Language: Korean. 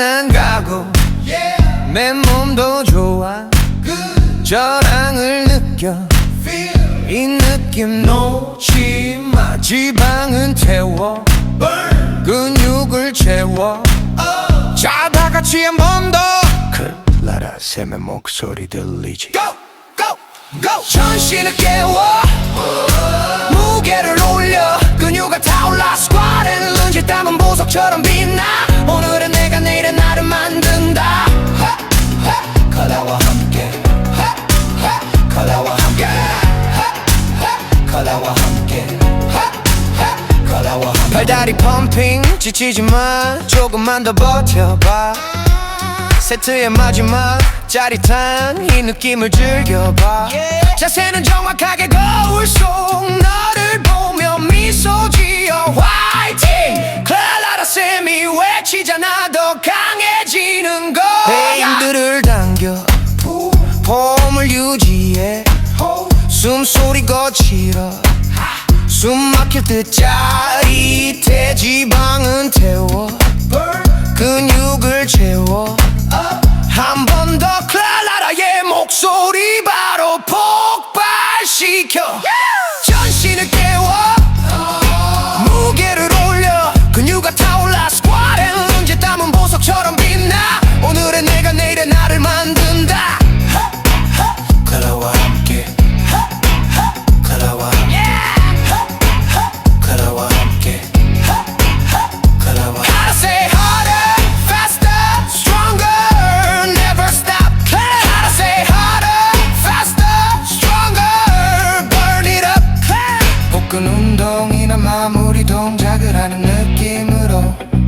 안 가고 yeah. 내 몸도 좋아 Good. 저랑을 느껴 Feel. 이 느낌 놓지마 지방은 태워 Burn. 근육을 채워 자다 같이 한 번더 클라라 샘의 목소리 들리지 Go! Go! Go! 전신을 깨워 무게를 올려 근육을 타올라 스쿼트 런지 땀은 보석처럼 빛나 함께 발다리 펌핑 지치지 마 조금만 더 버텨봐. 세트의 마지막 짜릿한 이 느낌을 즐겨봐. 자세는 정확하게 거울 속 너를 보며 미소 지어 화이팅! 클라라 쌤이 외치잖아. 더 강해지는 거야. 힘들을 당겨. 폼을 유지해. 숨소리 거칠어 숨 막힐 듯 짜릿해 지방은 태워. 근육을 채워. 한 번 더 클라라의 목소리 바로 폭발시켜 복근 운동이나 마무리 동작을 하는 느낌으로